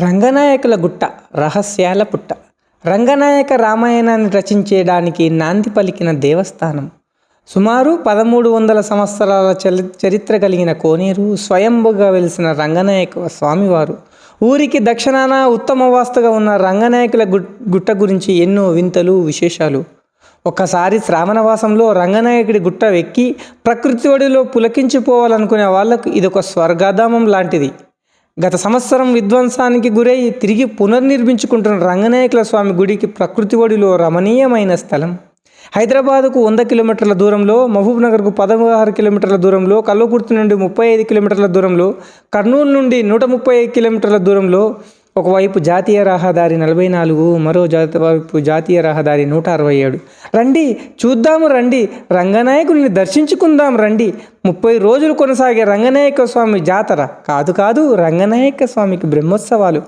రంగనాయకుల గుట్ట రహస్యాల పుట్ట. రంగనాయక రామాయణాన్ని రచించేయడానికి నాంది పలికిన దేవస్థానం. సుమారు పదమూడు వందల సంవత్సరాల చరి చరిత్ర కలిగిన కోనేరు స్వయంభుగా వెలిసిన రంగనాయక స్వామివారు. ఊరికి దక్షిణాన ఉత్తమ వాస్తుగా ఉన్న రంగనాయకుల గుట్ట గురించి ఎన్నో వింతలు విశేషాలు. ఒక్కసారి శ్రావణవాసంలో రంగనాయకుడి గుట్ట ఎక్కి ప్రకృతి ఒడిలో పులకించిపోవాలనుకునే వాళ్ళకు ఇదొక స్వర్గధామం లాంటిది. గత సంవత్సరం విధ్వంసానికి గురై తిరిగి పునర్నిర్మించుకుంటున్న రంగనాయకుల స్వామి గుడికి ప్రకృతి ఒడిలో రమణీయమైన స్థలం. హైదరాబాదుకు వంద కిలోమీటర్ల దూరంలో మహబూబ్ నగర్కు పదహారు కిలోమీటర్ల దూరంలో కల్వకుర్తి నుండి ముప్పై ఐదు కిలోమీటర్ల దూరంలో కర్నూలు నుండి నూట ముప్పై ఐదు కిలోమీటర్ల దూరంలో ఒకవైపు జాతీయ రహదారి నలభై నాలుగు మరో వైపు జాతీయ రహదారి నూట అరవై ఏడు రండి చూద్దాము రండి రంగనాయకుడిని దర్శించుకుందాం రండి. ముప్పై రోజులు కొనసాగే రంగనాయక స్వామి జాతర. కాదు కాదు రంగనాయక స్వామికి బ్రహ్మోత్సవాలు.